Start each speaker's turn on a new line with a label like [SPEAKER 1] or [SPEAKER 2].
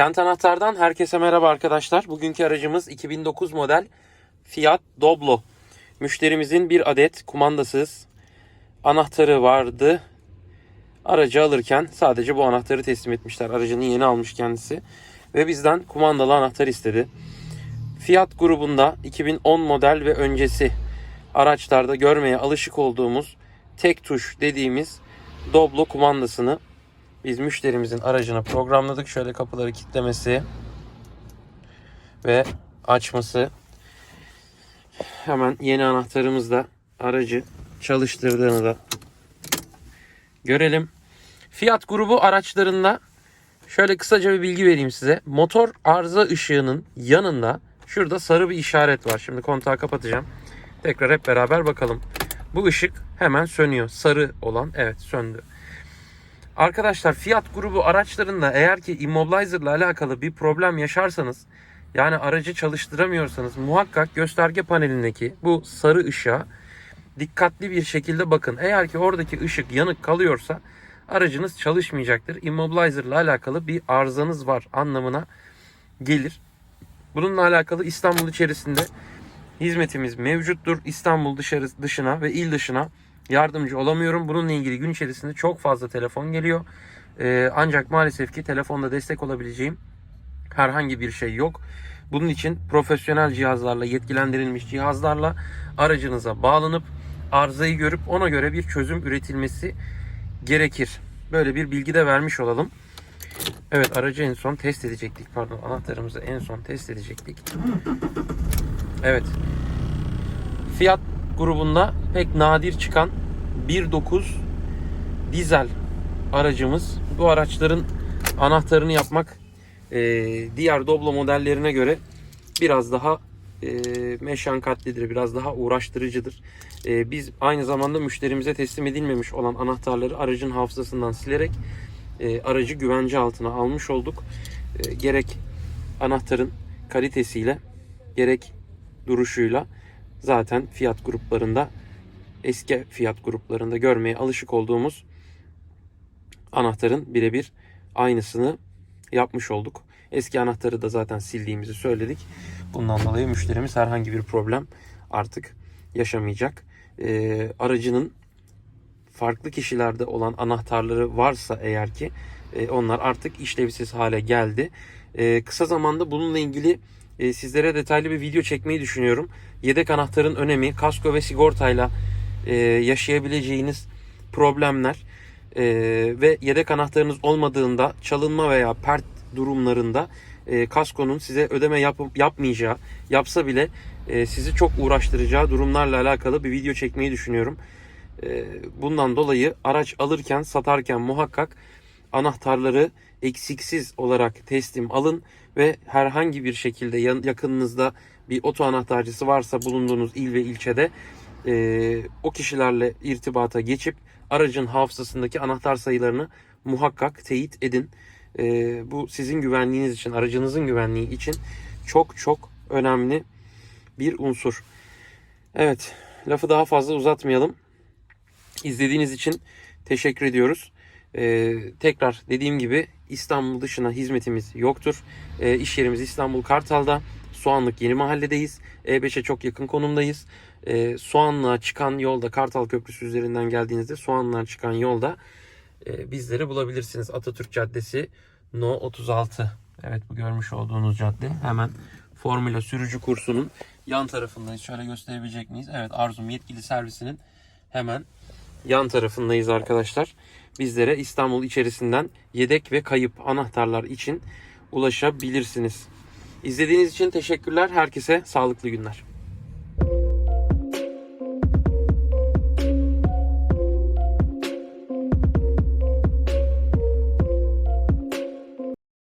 [SPEAKER 1] Kent Anahtar'dan herkese merhaba arkadaşlar. Bugünkü aracımız 2009 model Fiat Doblo. Müşterimizin bir adet kumandasız anahtarı vardı. Aracı alırken sadece bu anahtarı teslim etmişler. Aracını yeni almış kendisi. Ve bizden kumandalı anahtar istedi. Fiat grubunda 2010 model ve öncesi araçlarda görmeye alışık olduğumuz tek tuş dediğimiz Doblo kumandasını biz müşterimizin aracına programladık. Şöyle kapıları kilitlemesi ve açması. Hemen yeni anahtarımızla aracı çalıştırdığını da görelim. Fiat grubu araçlarında şöyle kısaca bir bilgi vereyim size. Motor arıza ışığının yanında şurada sarı bir işaret var. Şimdi kontağı kapatacağım. Tekrar hep beraber bakalım. Bu ışık hemen sönüyor. Sarı olan evet söndü. Arkadaşlar Fiat grubu araçlarında eğer ki immobilizer ile alakalı bir problem yaşarsanız yani aracı çalıştıramıyorsanız muhakkak gösterge panelindeki bu sarı ışığa dikkatli bir şekilde bakın. Eğer ki oradaki ışık yanık kalıyorsa aracınız çalışmayacaktır. Immobilizer ile alakalı bir arızanız var anlamına gelir. Bununla alakalı İstanbul içerisinde hizmetimiz mevcuttur. İstanbul dışarı dışına ve il dışına yardımcı olamıyorum. Bununla ilgili gün içerisinde çok fazla telefon geliyor. Ee, ancak maalesef ki telefonda destek olabileceğim herhangi bir şey yok. Bunun için profesyonel cihazlarla, yetkilendirilmiş cihazlarla aracınıza bağlanıp arızayı görüp ona göre bir çözüm üretilmesi gerekir. Böyle bir bilgi de vermiş olalım. Evet aracı en son test edecektik. Pardon anahtarımızı en son test edecektik. Evet. Fiat grubunda pek nadir çıkan 1.9 dizel aracımız. Bu araçların anahtarını yapmak e, diğer Doblo modellerine göre biraz daha e, meşakkatlidir, biraz daha uğraştırıcıdır. E, biz aynı zamanda müşterimize teslim edilmemiş olan anahtarları aracın hafızasından silerek e, aracı güvence altına almış olduk. E, gerek anahtarın kalitesiyle gerek duruşuyla zaten fiyat gruplarında eski fiyat gruplarında görmeye alışık olduğumuz anahtarın birebir aynısını yapmış olduk. Eski anahtarı da zaten sildiğimizi söyledik. Bundan dolayı müşterimiz herhangi bir problem artık yaşamayacak. Ee, aracının farklı kişilerde olan anahtarları varsa eğer ki e, onlar artık işlevsiz hale geldi. E, kısa zamanda bununla ilgili e, sizlere detaylı bir video çekmeyi düşünüyorum. Yedek anahtarın önemi, kasko ve sigortayla e, yaşayabileceğiniz problemler e, ve yedek anahtarınız olmadığında çalınma veya pert durumlarında e, kaskonun size ödeme yap, yapmayacağı, yapsa bile e, sizi çok uğraştıracağı durumlarla alakalı bir video çekmeyi düşünüyorum. E, bundan dolayı araç alırken, satarken muhakkak anahtarları eksiksiz olarak teslim alın ve herhangi bir şekilde yakınınızda bir oto anahtarcısı varsa bulunduğunuz il ve ilçede e, o kişilerle irtibata geçip aracın hafızasındaki anahtar sayılarını muhakkak teyit edin. E, bu sizin güvenliğiniz için, aracınızın güvenliği için çok çok önemli bir unsur. Evet, lafı daha fazla uzatmayalım. İzlediğiniz için teşekkür ediyoruz. Ee, tekrar dediğim gibi İstanbul dışına hizmetimiz yoktur. Ee, iş yerimiz İstanbul Kartal'da. Soğanlık Yeni Mahalle'deyiz. E5'e çok yakın konumdayız. Ee, Soğanlığa çıkan yolda Kartal Köprüsü üzerinden geldiğinizde Soğanlığa çıkan yolda e, bizleri bulabilirsiniz. Atatürk Caddesi No 36. Evet bu görmüş olduğunuz cadde. Hemen Formula sürücü kursunun yan tarafındayız. Şöyle gösterebilecek miyiz? Evet Arzum yetkili servisinin hemen yan tarafındayız arkadaşlar. Bizlere İstanbul içerisinden yedek ve kayıp anahtarlar için ulaşabilirsiniz. İzlediğiniz için teşekkürler. Herkese sağlıklı günler.